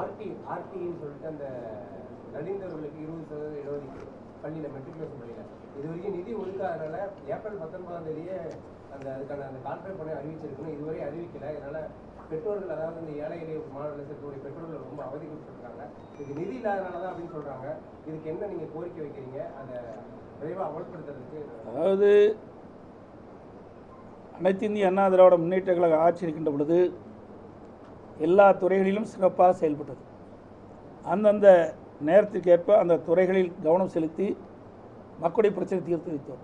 RT ஆர்டின்னு சொல்லிட்டு அந்த நலிந்தவர்களுக்கு இருபது சதவீதம் இடஒதுக்கீடு பள்ளியில் மெட்ரிகுலேஷன் பள்ளியில். இது வரைக்கும் நிதி ஒதுக்காதனால ஏப்ரல் பத்தொன்பதாம் தேதியே அந்த அதுக்கான அந்த கான்ட்ராக்ட் பண்ணி அறிவிச்சிருக்குன்னு இதுவரை அறிவிக்கல. இதனால் பெற்றோர்கள் அதாவது இந்த ஏழை எளிய மாணவர்கள் இருக்கக்கூடிய பெற்றோர்கள் ரொம்ப அவதிப்பட்டிருக்காங்க இது நிதி இல்லாதனால தான் அப்படின்னு சொல்கிறாங்க இதுக்கு என்ன நீங்கள் கோரிக்கை வைக்கிறீங்க? அதை விரைவாக அமல்படுத்துறதுக்கு அதாவது அனைத்து இந்திய அண்ணா திராவிட முன்னேற்ற கழக ஆட்சி இருக்கின்ற பொழுது எல்லா துறைகளிலும் சிறப்பாக செயல்பட்டது. அந்தந்த நேரத்திற்கேற்ப அந்த துறைகளில் கவனம் செலுத்தி மக்களுடைய பிரச்சனை தீர்த்து வைத்தோம்.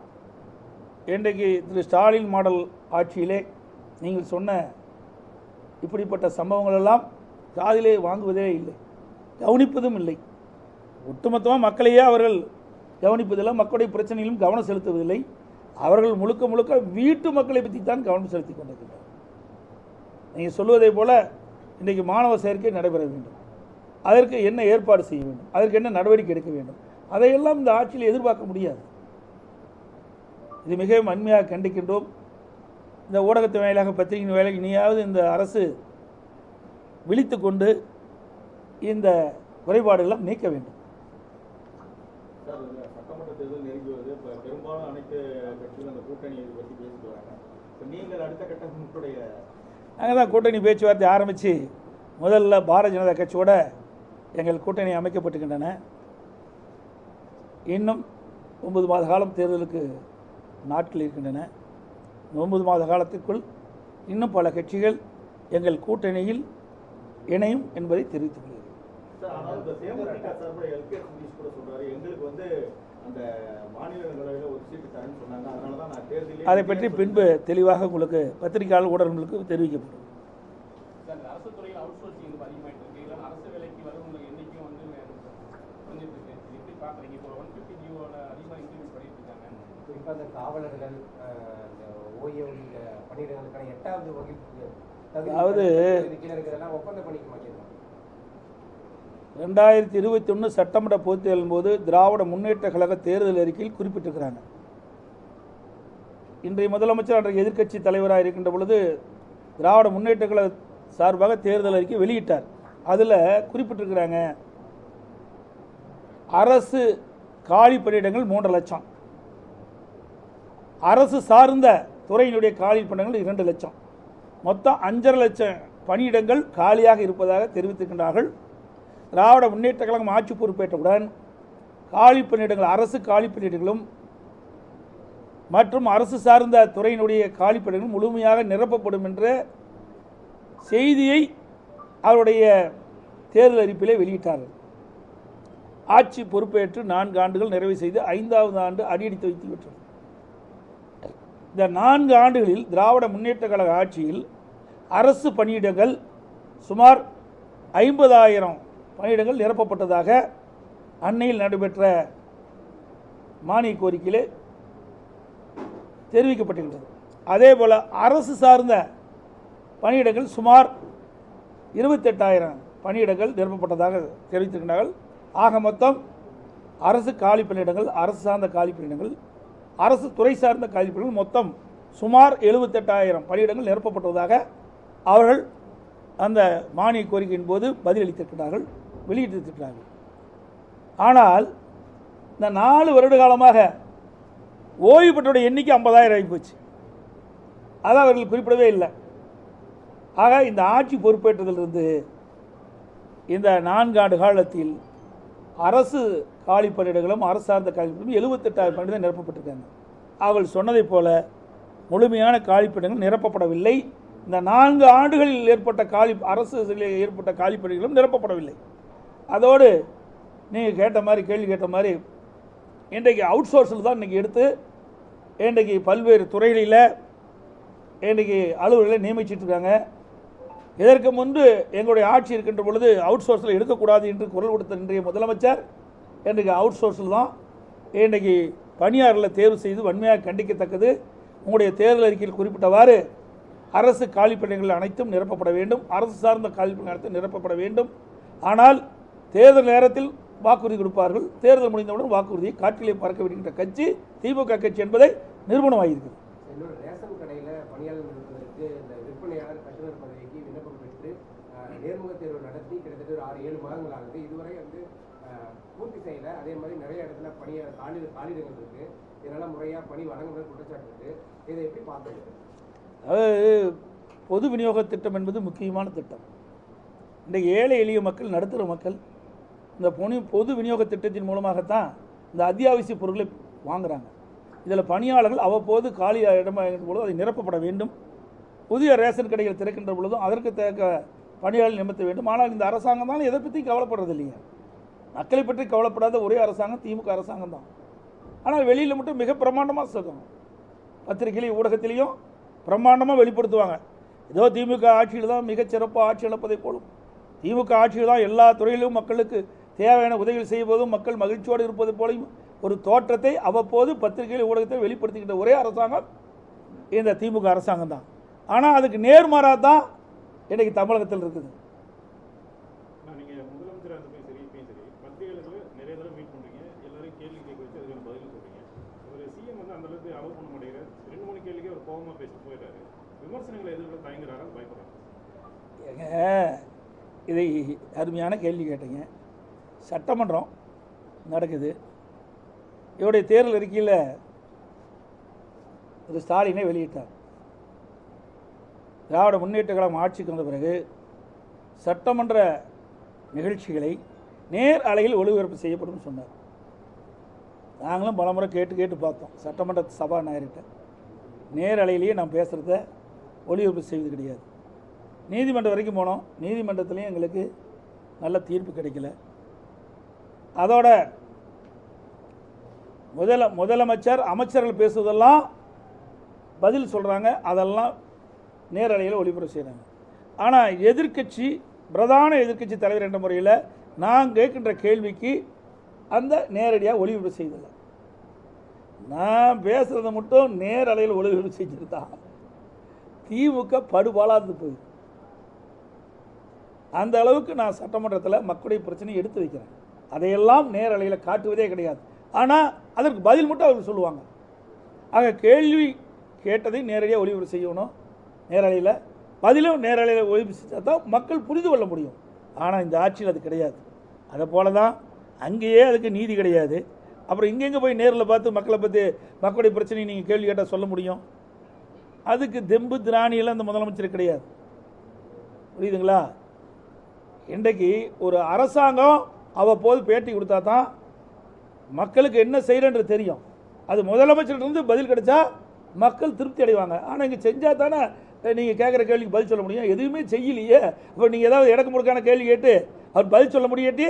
இன்றைக்கு திரு ஸ்டாலின் மாடல் ஆட்சியிலே நீங்கள் சொன்ன இப்படிப்பட்ட சம்பவங்கள் எல்லாம் காதிலே வாங்குவதே இல்லை கவனிப்பதும் இல்லை. ஒட்டுமொத்தமாக மக்களையே அவர்கள் கவனிப்பதில்லை மக்களுடைய பிரச்சனையிலும் கவனம் செலுத்துவதில்லை. அவர்கள் முழுக்க முழுக்க வீட்டு மக்களை பற்றி தான் கவனம் செலுத்தி கொண்டிருக்கிறார் நீங்கள் சொல்வதை போல இன்றைக்கு மாணவர் சேர்க்கை நடைபெற வேண்டும். அதற்கு என்ன ஏற்பாடு செய்ய வேண்டும்? அதற்கு என்ன நடவடிக்கை எடுக்க வேண்டும்? அதையெல்லாம் இந்த ஆட்சியில் எதிர்பார்க்க முடியாது. இது மிகவும் அண்மையாக கண்டிக்கின்றோம். இந்த ஊடகத்தின் வாயிலாக பத்திரிகையின் வாயிலாக இனியாவது இந்த அரசு விழித்து கொண்டு இந்த குறைபாடுகளை நீக்க வேண்டும். நாங்கள் தான் கூட்டணி பேச்சுவார்த்தை ஆரம்பித்து முதல்ல பாரதிய ஜனதா கட்சியோட எங்கள் கூட்டணி அமைக்கப்பட்டுக்கின்றன இன்னும் ஒன்பது மாத காலம் தேர்தலுக்கு நாட்கள் இருக்கின்றன. ஒன்பது மாத காலத்திற்குள் இன்னும் பல கட்சிகள் எங்கள் கூட்டணியில் இணையும் என்பதை தெரிவித்துக் கொள்கிறேன். அதை பற்றி பின்பு தெளிவாக உங்களுக்கு பத்திரிகையாளர் ஊடகங்களுக்கு தெரிவிக்கப்படும் சார் இந்த அரசு துறையில் அவுட் சோர்சிங் வந்து அதிகமாயிட்டு இருக்கு இல்லைன்னா அரசு வேலைக்கு வரவங்க எண்ணிக்கையும் வந்து வந்துட்டு இருக்கு இது எப்படி பார்க்குறீங்க இப்போ ஒன் ஃபிஃப்டி ஜியோட அதிகமாக இன்க்ரிமெண்ட் பண்ணிட்டு இருக்காங்க குறிப்பாக இந்த காவலர்கள் அஹ், இந்த ஓய்வூதிய பணியிடங்களுக்கான எட்டாவது வகுப்பு அதாவது- ரெண்டாயிரத்தி இருபத்தி ஒன்று சட்டமன்ற பொதுத் தேர்தலின் போது திராவிட முன்னேற்ற கழக தேர்தல் அறிக்கையில் குறிப்பிட்டிருக்கிறாங்க. இன்றைய முதலமைச்சர் அன்றைய எதிர்க்கட்சி தலைவராக இருக்கின்ற பொழுது திராவிட முன்னேற்ற கழக சார்பாக தேர்தல் அறிக்கை வெளியிட்டார். அதில் குறிப்பிட்டிருக்கிறாங்க அரசு காலி பணியிடங்கள் மூன்று லட்சம். அரசு சார்ந்த துறையினுடைய காலி பணியிடங்கள் இரண்டு லட்சம். மொத்தம் அஞ்சரை லட்சம் பணியிடங்கள் காலியாக இருப்பதாக தெரிவித்திருக்கின்றார்கள். திராவிட முன்னேற்ற கழகம் ஆட்சி பொறுப்பேற்றவுடன் காலி பணியிடங்கள் அரசு காலி பணியிடங்களும் மற்றும் அரசு சார்ந்த துறையினுடைய காலி பணியிடங்களும் முழுமையாக நிரப்பப்படும் என்ற செய்தியை அவருடைய தேர்தல் அறிப்பிலே வெளியிட்டார்கள். ஆட்சி பொறுப்பேற்று நான்கு ஆண்டுகள் நிறைவு செய்து ஐந்தாவது ஆண்டு அடியெடுத்து வைத்து விட்டது. இந்த நான்கு ஆண்டுகளில் திராவிட முன்னேற்ற கழக ஆட்சியில் அரசு பணியிடங்கள் சுமார் ஐம்பதாயிரம் பணியிடங்கள் நிரப்பப்பட்டதாக அன்னையில் நடைபெற்ற மானிய கோரிக்கையிலே தெரிவிக்கப்பட்டிருக்கிறது. அதே போல் அரசு சார்ந்த பணியிடங்கள் சுமார் இருபத்தெட்டாயிரம் பணியிடங்கள் நிரப்பப்பட்டதாக தெரிவித்திருக்கிறார்கள். ஆக மொத்தம் அரசு காலி பணியிடங்கள் அரசு சார்ந்த காலி பணியிடங்கள் அரசு துறை சார்ந்த கல்விகள் மொத்தம் சுமார் எழுபத்தெட்டாயிரம் பணியிடங்கள் நிரப்பப்பட்டதாக அவர்கள் அந்த மானிய கோரிக்கையின் போது பதிலளித்திருக்கிறார்கள் வெளியிட்டிருக்கிறார்கள். ஆனால் இந்த நாலு வருட காலமாக ஓய்வு பெற்றோருடைய எண்ணிக்கை ஐம்பதாயிரம் ஆகி போச்சு. அதை அவர்கள் குறிப்பிடவே இல்லை. ஆக இந்த ஆட்சி பொறுப்பேற்றதிலிருந்து இந்த நான்கு ஆண்டு காலத்தில் அரசு காலி பணியிடங்களும் அரசார்ந்த சார்ந்த காலி பணியிடங்களும் எழுபத்தெட்டாயிரம் பணியிடம் நிரப்பப்பட்டிருக்காங்க. அவள் சொன்னதைப் போல முழுமையான காலி நிரப்பப்படவில்லை. இந்த நான்கு ஆண்டுகளில் ஏற்பட்ட காலி அரசு ஏற்பட்ட காலிப்பணிகளும் நிரப்பப்படவில்லை. அதோடு நீங்கள் கேட்ட மாதிரி கேள்வி கேட்ட மாதிரி இன்றைக்கு அவுட் சோர்ஸில் தான் இன்றைக்கி எடுத்து இன்றைக்கு பல்வேறு துறைகளில் இன்றைக்கி அலுவலர்களை நியமிச்சிட்ருக்காங்க இதற்கு முன்பு எங்களுடைய ஆட்சி இருக்கின்ற பொழுது அவுட் சோர்ஸில் எடுக்கக்கூடாது என்று குரல் கொடுத்த இன்றைய முதலமைச்சர் இன்றைக்கு அவுட் சோர்ஸில் தான். இன்றைக்கு பணியாளர்களை தேர்வு செய்து வன்மையாக கண்டிக்கத்தக்கது. உங்களுடைய தேர்தல் அறிக்கையில் குறிப்பிட்டவாறு அரசு காலிப்பணிகள் அனைத்தும் நிரப்பப்பட வேண்டும். அரசு சார்ந்த காலிப்பணிகள் அனைத்தும் நிரப்பப்பட வேண்டும். ஆனால் தேர்தல் நேரத்தில் வாக்குறுதி கொடுப்பார்கள். தேர்தல் முடிந்தவுடன் வாக்குறுதியை காற்றிலே பறக்க விடுகின்ற கட்சி திமுக கட்சி என்பதை நிறுவனமாகியிருக்கிறது நேர்முக தேர்வு நடத்தி கிட்டத்தட்ட ஒரு ஆறு ஏழு மாதங்கள் ஆகுது. இதுவரை செய்யல அதே மாதிரி நிறைய இடத்துல பணிய காலி காலிடங்கள் இருக்கு. இதனால முறையா பணி வழங்குறது குற்றச்சாட்டு இருக்கு. இதை எப்படி பார்த்துருக்கு அதாவது பொது விநியோக திட்டம் என்பது முக்கியமான திட்டம். இந்த ஏழை எளிய மக்கள் நடுத்தர மக்கள் இந்த பொனி பொது விநியோக திட்டத்தின் மூலமாகத்தான் இந்த அத்தியாவசிய பொருட்களை வாங்குறாங்க. இதில் பணியாளர்கள் அவ்வப்போது காலி இடமாகின்ற பொழுது அதை நிரப்பப்பட வேண்டும். புதிய ரேஷன் கடைகள் திறக்கின்ற பொழுதும் அதற்கு தேக்க பணியாளர்கள் நிமித்த வேண்டும். ஆனால் இந்த அரசாங்கம் தான் எதை பற்றி கவலைப்படுறது இல்லைங்க. மக்களை பற்றி கவலைப்படாத ஒரே அரசாங்கம் திமுக அரசாங்கம் தான் ஆனால் வெளியில் மட்டும் மிக பிரமாண்டமாக சொல்லுவாங்க பத்திரிகையிலையும் ஊடகத்திலையும் பிரம்மாண்டமாக வெளிப்படுத்துவாங்க. ஏதோ திமுக ஆட்சியில் தான் மிகச்சிறப்பாக ஆட்சி இழப்பதை போலும். திமுக ஆட்சியில் தான் எல்லா துறையிலும் மக்களுக்கு தேவையான உதவிகள் செய்வதும் மக்கள் மகிழ்ச்சியோடு இருப்பது போலையும் ஒரு தோற்றத்தை அவ்வப்போது பத்திரிகையில் ஊடகத்தை வெளிப்படுத்திக்கிட்ட ஒரே அரசாங்கம் இந்த திமுக அரசாங்கம் தான் ஆனால் அதுக்கு நேர்மாறாக தான் இன்றைக்கு தமிழகத்தில் இருக்குது நான் நீங்க முதலமைச்சர் அந்த போய் சரி இப்பயும் சரி பத்திரிகைகளுக்கு நிறைய தடவை மீட் பண்றீங்க எல்லாரையும் கேள்வி கேட்க வச்சு அதுக்கான பதில் சொல்றீங்க ஒரு சிஎம் வந்து அந்த அளவுக்கு அலோவ் பண்ண மாட்டேங்கிறார் ரெண்டு மூணு கேள்விக்கே ஒரு கோபமா பேசிட்டு போயிட்டாரு விமர்சனங்களை எதிர்கொள்ள தயங்குறாரா? பயப்படுறாங்க ஏங்க இதை அருமையான கேள்வி கேட்டீங்க. சட்டமன்றம் நடக்குது. இவருடைய தேர்தல் அறிக்கையில் திரு ஸ்டாலினை வெளியிட்டார். திராவிட முன்னேற்ற கழகம் ஆட்சிக்கு வந்த பிறகு சட்டமன்ற நிகழ்ச்சிகளை நேர் அலையில் ஒளிபரப்பு செய்யப்படும் சொன்னார். நாங்களும் பலமுறை கேட்டு கேட்டு பார்த்தோம். சட்டமன்ற சபாநாயகர்கிட்ட. நேர் அலையிலேயே நான் பேசுகிறத ஒளிபரப்பு செய்வது கிடையாது. நீதிமன்றம் வரைக்கும் போனோம். நீதிமன்றத்துலேயும் எங்களுக்கு நல்ல தீர்ப்பு கிடைக்கல. அதோட முதல முதலமைச்சர் அமைச்சர்கள் பேசுவதெல்லாம் பதில் சொல்கிறாங்க அதெல்லாம் நேரலையில் ஒளிபரப்பு செய்கிறாங்க ஆனால் எதிர்க்கட்சி பிரதான எதிர்க்கட்சி தலைவர் என்ற முறையில் நான் கேட்கின்ற கேள்விக்கு அந்த நேரடியாக ஒளிபரப்பு செய்ததில்லை. நான் பேசுகிறத மட்டும் நேரலையில் ஒளிபரப்பு செஞ்சுருந்தான் திமுக படுபாலாந்து போயிடும் அந்த அளவுக்கு நான் சட்டமன்றத்தில் மக்களுடைய பிரச்சனையை எடுத்து வைக்கிறேன். அதையெல்லாம் நேரலையில் காட்டுவதே கிடையாது. ஆனால் அதற்கு பதில் மட்டும் அவர்கள் சொல்லுவாங்க. ஆக கேள்வி கேட்டதை நேரடியாக ஒளிபரப்பு செய்யணும். நேரலையில் பதிலும் நேரலையில் ஒளிபரப்பு செஞ்சால் தான் மக்கள் புரிந்து கொள்ள முடியும். ஆனால் இந்த ஆட்சியில் அது கிடையாது. அதை போல தான் அங்கேயே அதுக்கு நீதி கிடையாது. அப்புறம் இங்கெங்கே போய் நேரில் பார்த்து மக்களை பற்றி மக்களுடைய பிரச்சனையை நீங்கள் கேள்வி கேட்டால் சொல்ல முடியும்? அதுக்கு தெம்பு திராணியெல்லாம் இந்த முதலமைச்சர் கிடையாது. புரியுதுங்களா? இன்றைக்கு ஒரு அரசாங்கம் அவ்வப்போது பேட்டி கொடுத்தா தான் மக்களுக்கு என்ன செய்கிறன்றது தெரியும். அது முதலமைச்சர்கிட்ட பதில் கிடைச்சா மக்கள் திருப்தி அடைவாங்க. ஆனால் இங்கே செஞ்சால் தானே நீங்கள் கேட்குற கேள்விக்கு பதில் சொல்ல முடியும். எதுவுமே செய்யலையே. இப்போ நீங்கள் ஏதாவது இடக்கு முடுக்கான கேள்வி கேட்டு அவர் பதில் சொல்ல முடியாட்டி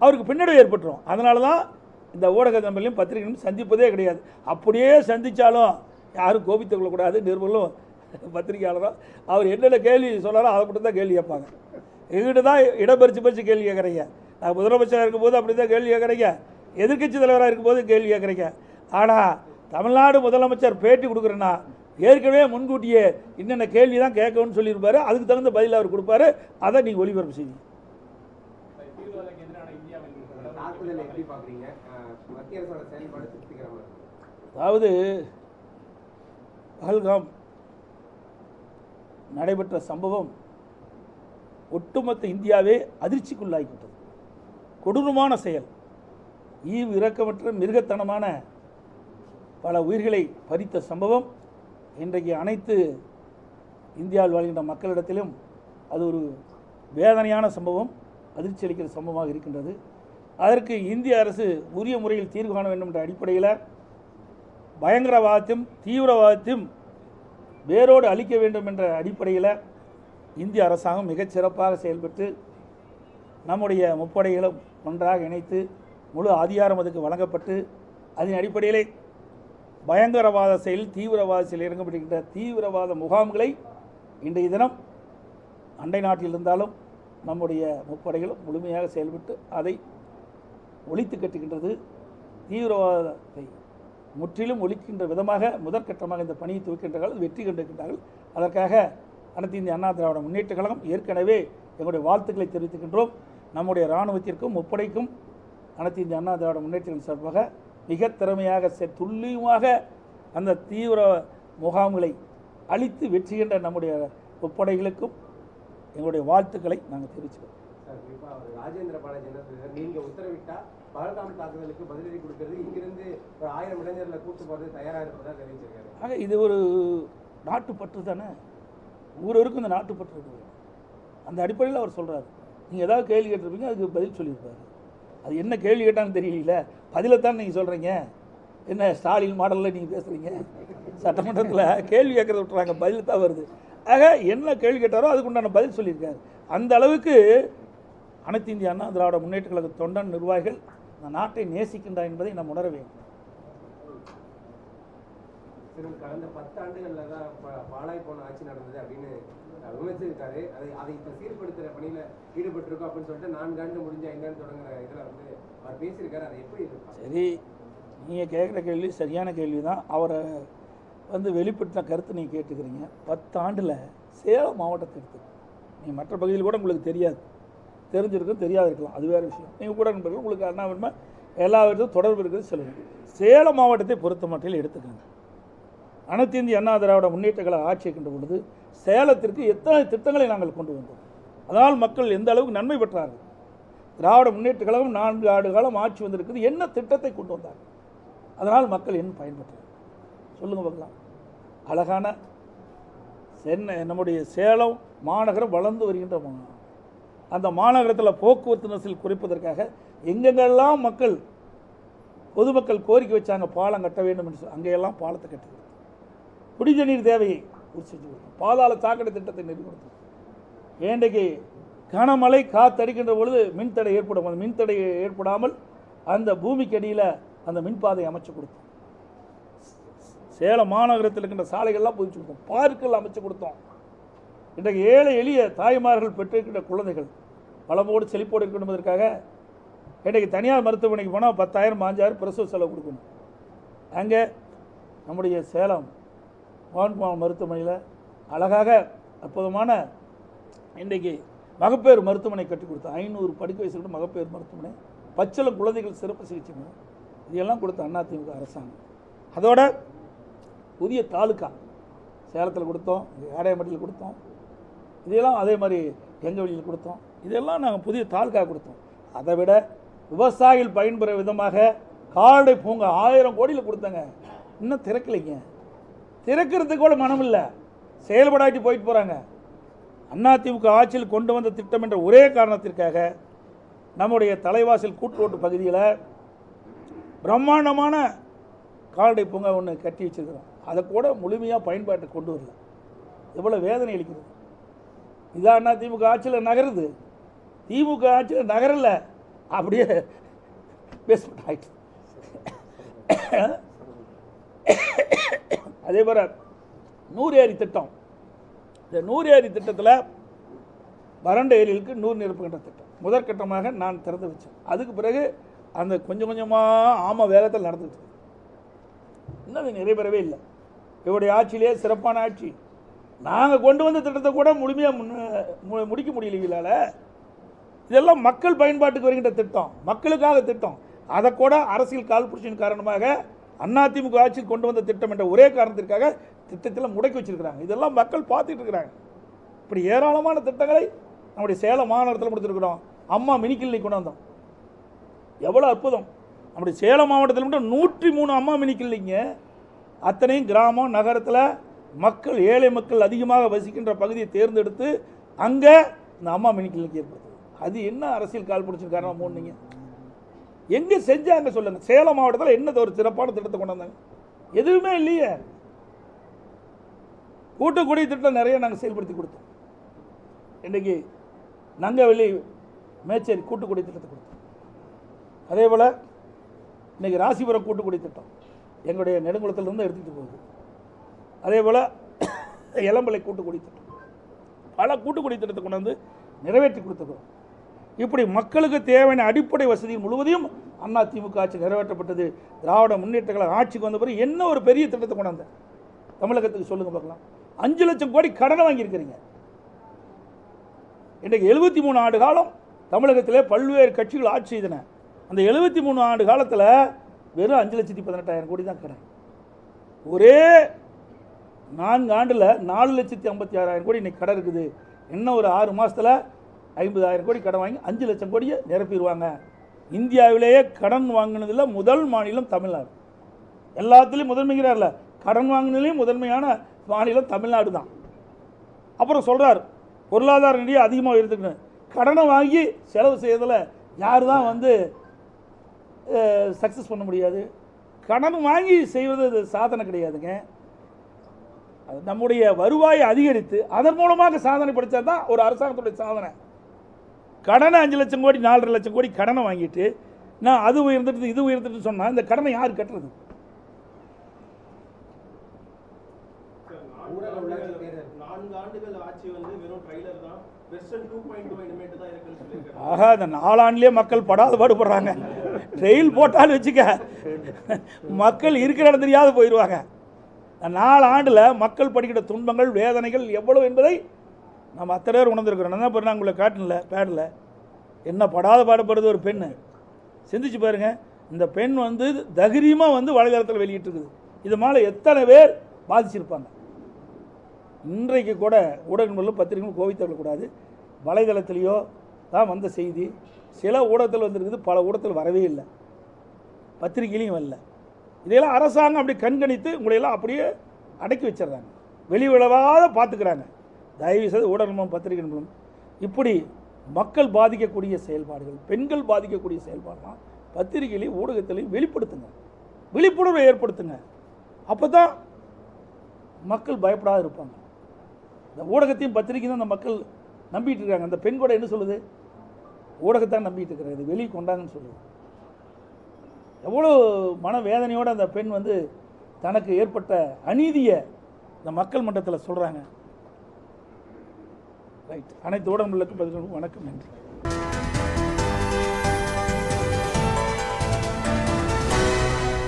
அவருக்கு பின்னடைவு ஏற்பட்டுரும். அதனால தான் இந்த ஊடக நம்பர்லையும் பத்திரிகையும் சந்திப்பதே கிடையாது. அப்படியே சந்தித்தாலும் யாரும் கோபித்துக் கொள்ளக்கூடாது நிருபர்களும் பத்திரிகையாளரும் அவர் என்னென்ன கேள்வி சொன்னாரோ அதை மட்டும் தான் கேள்வி கேட்பாங்க. எங்கிட்ட தான் இடப்பறிச்சு பறிச்சு கேள்வி கேட்குறீங்க. நான் முதலமைச்சராக இருக்கும்போது அப்படி தான் கேள்வி கேட்குறீங்க. எதிர்க்கட்சி தலைவராக இருக்கும்போது கேள்வி கேட்குறீங்க. ஆனால் தமிழ்நாடு முதலமைச்சர் பேட்டி கொடுக்குறேன்னா ஏற்கனவே முன்கூட்டியே என்னென்ன கேள்வி தான் கேட்கணும்னு சொல்லியிருப்பாரு. அதுக்கு தகுந்த பதில் அவர் கொடுப்பாரு. அதை நீங்கள் ஒளிபரப்பு செய்யுங்க. அதாவது பஹல்காம் நடைபெற்ற சம்பவம் ஒட்டுமொத்த இந்தியாவே அதிர்ச்சிக்குள்ளாகிவிட்டது கொடூரமான செயல் ஈவு இரக்கமற்ற மிருகத்தனமான பல உயிர்களை பறித்த சம்பவம். இன்றைக்கு அனைத்து இந்தியாவில் வாழ்கின்ற மக்களிடத்திலும் அது ஒரு வேதனையான சம்பவம் அதிர்ச்சி அளிக்கிற சம்பவமாக இருக்கின்றது. அதற்கு இந்திய அரசு உரிய முறையில் தீர்வு காண வேண்டும் என்ற அடிப்படையில் பயங்கரவாதத்தையும் தீவிரவாதத்தையும் வேரோடு அழிக்க வேண்டும் என்ற அடிப்படையில் இந்திய அரசாங்கம் மிகச்சிறப்பாக செயல்பட்டு நம்முடைய முப்படைகளும் ஒன்றாக இணைத்து முழு அதிகாரம் அதுக்கு வழங்கப்பட்டு அதன் அடிப்படையிலே பயங்கரவாத செயல் தீவிரவாத செயல் இறங்கப்படுகின்ற தீவிரவாத முகாம்களை இன்றைய தினம் அண்டை நாட்டில் இருந்தாலும் நம்முடைய முப்படைகளும் முழுமையாக செயல்பட்டு அதை ஒழித்து கட்டுகின்றது. தீவிரவாதத்தை முற்றிலும் ஒழிக்கின்ற விதமாக முதற்கட்டமாக இந்த பணியை துவக்கின்றார்கள் வெற்றி கண்டிருக்கின்றார்கள். அதற்காக அனைத்து இந்திய அண்ணா திராவிட முன்னேற்ற கழகம் ஏற்கனவே எங்களுடைய வாழ்த்துக்களை தெரிவித்துக்கின்றோம். நம்முடைய இராணுவத்திற்கும் முப்படைக்கும் அனைத்து இந்திய அண்ணா திராவிட முன்னேற்ற சார்பாக மிக திறமையாக செ- துல்லியமாக அந்த தீவிர முகாம்களை அழித்து வெற்றி கண்ட நம்முடைய முப்படைகளுக்கும் எங்களுடைய வாழ்த்துக்களை நாங்கள் தெரிவிச்சுக்கிறோம். குறிப்பா அவர் ராஜேந்திர பாலாஜி என்ன சொல்றாரு? நீங்க உத்தரவிட்டா பகல்காம் தாக்குதலுக்கு பதிலடி கொடுக்கறது இங்கிருந்து ஒரு ஆயிரம் இளைஞர்களை கூட்டு போறது தயாரா இருப்பதா தெரிவிச்சிருக்காரு. ஆக இது ஒரு நாட்டுப்பற்று தானே? ஊரருக்கும் இந்த நாட்டுப்பற்று இருக்குது. அந்த அடிப்படையில் அவர் சொல்கிறார் நீங்கள் ஏதாவது கேள்வி கேட்டிருப்பீங்க அதுக்கு பதில் சொல்லியிருப்பாரு. அது என்ன கேள்வி கேட்டான்னு தெரியல பதிலைத்தான் நீங்கள் சொல்கிறீங்க என்ன ஸ்டாலின் மாடலில் நீங்கள் பேசுகிறீங்க சட்டமன்றத்தில் கேள்வி கேட்கறத விட்டுறாங்க பதில் தான் வருது. ஆக என்ன கேள்வி கேட்டாரோ அதுக்கு உண்டான பதில் சொல்லியிருக்காரு. அந்த அளவுக்கு அனைத்து இந்திய அண்ணா திராவிட முன்னேற்ற கழக தொண்டன் நிர்வாகிகள் இந்த நாட்டை நேசிக்கின்றார் என்பதை நாம் உணர வேண்டும். கடந்த பத்து ஆண்டுகள்ல தான் ப- பாழாய் போன ஆட்சி நடந்தது அப்படின்னு விமர்சிச்சிருக்காரு. அதை அதை இப்ப சீர்படுத்துற பணியில ஈடுபட்டிருக்கோம் அப்படின்னு சொல்லிட்டு நான்கு ஆண்டு முடிஞ்ச ஐந்தாண்டு தொடங்குற இதுல வந்து அவர் பேசியிருக்காரு. அதை எப்படி சரி நீங்கள் கேட்குற கேள்வி சரியான கேள்வி தான் அவரை வந்து வெளிப்படுத்தின கருத்து நீங்கள் கேட்டுக்கிறீங்க. பத்து ஆண்டில் சேலம் மாவட்டத்தை எடுத்து நீங்கள் மற்ற பகுதியில் கூட உங்களுக்கு தெரியாது. தெரிஞ்சிருக்கும் தெரியாது இருக்கலாம் அது வேறு விஷயம். நீங்கள் கூட நண்பர்கள் உங்களுக்கு அண்ணா வேணுமா? எல்லா விதத்தும் தொடர்பு இருக்குது சொல்லுங்கள் சேலம் மாவட்டத்தை பொறுத்த மட்டில் எடுத்துக்கோங்க. அனைத்து இந்திய அண்ணா திராவிட முன்னேற்ற ஆட்சியை கொண்டு பொழுது சேலத்திற்கு எத்தனை திட்டங்களை நாங்கள் கொண்டு வந்தோம். அதனால் மக்கள் எந்த அளவுக்கு நன்மை பெற்றார்கள்? திராவிட முன்னேற்ற கழகம் நான்கு ஆண்டு காலம் ஆட்சி வந்திருக்குது. என்ன திட்டத்தை கொண்டு வந்தாங்க அதனால் மக்கள் என்ன பயன்பெற்றாங்க சொல்லுங்கள் பார்க்கலாம். அழகான சென்னை நம்முடைய சேலம் மாநகரம் வளர்ந்து வருகின்ற அந்த மாநகரத்தில் போக்குவரத்து நெரிசல் குறைப்பதற்காக எங்கெங்கெல்லாம் மக்கள் பொதுமக்கள் கோரிக்கை வச்சாங்க பாலம் கட்ட வேண்டும் என்று சொல்லி அங்கெல்லாம் பாலத்தை கட்டி குடிஞ்ச நீர் தேவையை பூர்த்தி செஞ்சு கொடுக்கும் பாதாள சாக்கடை திட்டத்தை நிறுவி கொடுத்தோம். கனமழை காத்தடிக்கின்ற பொழுது மின்தடை ஏற்படும். அந்த மின்தடை ஏற்படாமல் அந்த பூமிக்கு அடியில் அந்த மின்பாதை அமைச்சு கொடுத்தோம். சேலம் மாநகரத்தில் இருக்கின்ற சாலைகள்லாம் புதிச்சு கொடுத்தோம். பார்க்கெல்லாம் அமைச்சு கொடுத்தோம். இன்றைக்கு ஏழை எளிய தாய்மார்கள் பெற்றிருக்கின்ற குழந்தைகள் வளமோடு செழிப்போடு இருக்கணும் என்பதற்காக இன்றைக்கு தனியார் மருத்துவமனைக்கு போனால் பத்தாயிரம் பாஞ்சாயிரம் பிரசவ செலவு கொடுக்கணும். அங்கே நம்முடைய சேலம் மோகன்குமார் மருத்துவமனையில் அழகாக அற்புதமான இன்றைக்கு மகப்பேறு மருத்துவமனை கட்டி கொடுத்தோம் ஐநூறு படுக்க வயசு கூட மகப்பேறு மருத்துவமனை பச்சில குழந்தைகள் சிறப்பு சிகிச்சை மையம் இதெல்லாம் கொடுத்த அதிமுக அரசாங்கம். அதோட புதிய தாலுக்கா சேலத்தில் கொடுத்தோம் ஆடையம்பட்டியில் கொடுத்தோம். இதெல்லாம் அதே மாதிரி எங்கவெளியில் கொடுத்தோம். இதெல்லாம் நாங்கள் புதிய தாலுக்கா கொடுத்தோம். அதை விட விவசாயிகள் பயன்பெற விதமாக கால்நடை பூங்கா ஆயிரம் கோடியில் கொடுத்தாங்க. இன்னும் திறக்கலைங்க. திறக்கிறதுக்கு கூட மனம் இல்லை. செயல்படாட்டி போயிட்டு போகிறாங்க அதிமுக ஆட்சியில் கொண்டு வந்த திட்டம் என்ற ஒரே காரணத்திற்காக நம்முடைய தலைவாசல் கூட்டுரோட்டு பகுதியில் பிரம்மாண்டமான கால்நடை பூங்கா ஒன்று கட்டி வச்சிருக்கிறோம். அதை கூட முழுமையாக பயன்பாட்டை கொண்டு வரல. எவ்வளோ வேதனை அளிக்கிறது. இதான் அதிமுக ஆட்சியில் நகருது. திமுக ஆட்சியில் நகரில். அப்படியே பேஸ்மெண்ட் ஆயிடுச்சு. அதே போல் நூறு ஏரி திட்டம். இந்த நூறு ஏரி திட்டத்தில் வறண்ட ஏரிகளுக்கு நூறு நிரப்புகின்ற திட்டம். முதற்கட்டமாக நான் திறந்து வச்சேன். அதுக்கு பிறகு அந்த கொஞ்சம் கொஞ்சமாக ஆம வேகத்தில் நடந்துட்டு இன்னும் அது நிறைவேறவே இல்லை. இவருடைய ஆட்சியிலே சிறப்பான ஆட்சி. நாங்கள் கொண்டு வந்த திட்டத்தை கூட முழுமையாக முன் முடிக்க முடியல இவளால் இதெல்லாம் மக்கள் பயன்பாட்டுக்கு வருகின்ற திட்டம். மக்களுக்காக திட்டம். அதை கூட அரசியல் கால்புரட்சியின் காரணமாக அதிமுக ஆட்சியில் கொண்டு வந்த திட்டம் என்ற ஒரே காரணத்திற்காக திட்டத்தில் முடக்கி வச்சிருக்கிறாங்க. இதெல்லாம் மக்கள் பார்த்துட்டு இருக்கிறாங்க. இப்படி ஏராளமான திட்டங்களை நம்முடைய சேலம் மாநகரத்தில் கொடுத்துருக்குறோம் அம்மா மினி கிளினிக் கொண்டு வந்தோம். எவ்வளோ அற்புதம். நம்முடைய சேலம் மாவட்டத்தில் மட்டும் நூற்றி மூணு அம்மா மினி கிளினிங்க அத்தனையும் கிராமம் நகரத்தில் மக்கள் ஏழை மக்கள் அதிகமாக வசிக்கின்ற பகுதியை தேர்ந்தெடுத்து அங்கே இந்த அம்மா மினி கிளினிக் ஏற்படுத்துது. அது என்ன அரசியல் கால் பிடிச்சிருக்காருன்னா போனீங்க எங்கே செஞ்சாங்க சொல்லுங்க. சேலம் மாவட்டத்தில் என்ன ஒரு சிறப்பான திட்டத்தை கொண்டு வந்தாங்க? எதுவுமே இல்லையே. கூட்டுக்குடி திட்டம் நிறைய நாங்கள் செயல்படுத்தி கொடுத்தோம். இன்றைக்கி நங்கவெளி மேச்சேரி கூட்டுக்குடி திட்டத்தை கொடுத்தோம். அதே போல் இன்றைக்கி ராசிபுரம் கூட்டுக்குடி திட்டம் எங்களுடைய நெடுங்குளத்திலிருந்து எடுத்துகிட்டு போகுது. அதே போல் இளம்பலை கூட்டுக்குடி திட்டம். பல கூட்டுக்குடி திட்டத்தை கொண்டு வந்து நிறைவேற்றி கொடுத்துருக்கோம் இப்படி மக்களுக்கு தேவையான அடிப்படை வசதி முழுவதையும் அண்ணா திமுக ஆட்சி நிறைவேற்றப்பட்டது. திராவிட முன்னேற்ற கழக ஆட்சிக்கு வந்த பிறகு என்ன ஒரு பெரிய திட்டத்தை கொண்டு வந்தேன் தமிழகத்துக்கு சொல்லுங்கள் பார்க்கலாம். அஞ்சு லட்சம் கோடி கடனை வாங்கியிருக்கிறீங்க. இன்றைக்கு எழுபத்தி மூணு ஆண்டு காலம் தமிழகத்திலே பல்வேறு கட்சிகள் ஆட்சி செய்தன. அந்த எழுபத்தி மூணு ஆண்டு காலத்தில் வெறும் அஞ்சு லட்சத்தி பதினெட்டாயிரம் கோடி தான் கடன். ஒரே நான்கு ஆண்டில் நாலு லட்சத்தி ஐம்பத்தி ஆறாயிரம் கோடி இன்னைக்கு கடன் இருக்குது. இன்னும் ஒரு ஆறு மாதத்தில் ஐம்பதாயிரம் கோடி கடன் வாங்கி அஞ்சு லட்சம் கோடியை நிரப்பிடுவாங்க. இந்தியாவிலேயே கடன் வாங்கினதில் முதல் மாநிலம் தமிழ்நாடு. எல்லாத்துலேயும் முதன்மைங்கிறார்ல. கடன் வாங்கினதுலேயும் முதன்மையான மாநிலம் தமிழ்நாடு தான் அப்புறம் சொல்கிறார் பொருளாதார நிதியை அதிகமாக எடுத்துக்கணும் கடனை வாங்கி செலவு செய்யறதில் யார் தான் வந்து சக்ஸஸ் பண்ண முடியாது. கடன் வாங்கி செய்வது அது சாதனை கிடையாதுங்க. அது நம்முடைய வருவாயை அதிகரித்து அதன் மூலமாக சாதனை படித்தா தான் ஒரு அரசாங்கத்துடைய சாதனை. கடனை அஞ்சு லட்சம் கோடி நாலரை லட்சம் கோடி கடனை வாங்கிட்டு நான் அது உயர்ந்துட்டு இது உயர்ந்துட்டு சொன்னால் இந்த கடனை யார் கட்டுறது? ஆஹா ஆகா இந்த நாலாண்டுலேயே மக்கள் படாத பாடுபடுறாங்க. ட்ரெயில் போட்டாலும் வச்சுக்க. மக்கள் இருக்கிற இடம் தெரியாத போயிடுவாங்க நாலு ஆண்டில் மக்கள் படிக்கிற துன்பங்கள் வேதனைகள் எவ்வளவு என்பதை நம்ம அத்தனை பேர் உணர்ந்துருக்கிறோம். நான் தான் உங்களை காட்டினல பேடில் என்ன படாத பாடப்படுறது ஒரு பெண்ணு. சிந்திச்சு பாருங்க. இந்த பெண் வந்து தகிரியமாக வந்து வலைதளத்தில் வெளியிட்டிருக்குது. இது மேலே எத்தனை பேர் பாதிச்சிருப்பாங்க. இன்றைக்கு கூட ஊடகங்களும் பத்திரிகைகளும் கோவித்தவிடக்கூடாது வலைதளத்திலேயோ தான் வந்த செய்தி. சில ஊடகத்தில் வந்திருக்குது பல ஊடகத்தில் வரவே இல்லை. பத்திரிகையிலையும் வரல. இதையெல்லாம் அரசாங்கம் அப்படி கண்கணித்து உங்களையெல்லாம் அப்படியே அடக்கி வச்சிடுறாங்க. வெளி விழவாத பார்த்துக்கிறாங்க தயவு செய்து ஊடகமும் பத்திரிகை மூலம் இப்படி மக்கள் பாதிக்கக்கூடிய செயல்பாடுகள் பெண்கள் பாதிக்கக்கூடிய செயல்பாடுலாம் பத்திரிகையிலையும் ஊடகத்திலையும் வெளிப்படுத்துங்க. விழிப்புணர்வை ஏற்படுத்துங்க. அப்போ தான் மக்கள் பயப்படாத இருப்பாங்க. இந்த ஊடகத்தையும் பத்திரிக்கையும் தான் அந்த மக்கள் நம்பிட்டு இருக்காங்க. அந்த பெண் கூட என்ன சொல்லுது? ஊடகத்தான் நம்பிட்டு இருக்கிறாங்க. இது வெளியே கொண்டாங்கன்னு சொல்லுது. எவ்வளோ மன வேதனையோடு அந்த பெண் வந்து தனக்கு ஏற்பட்ட அநீதியை இந்த மக்கள் மன்றத்தில் சொல்கிறாங்க ரைட் அனைத்து ஊடகங்களுக்கும் பதில் வணக்கம் நன்றி.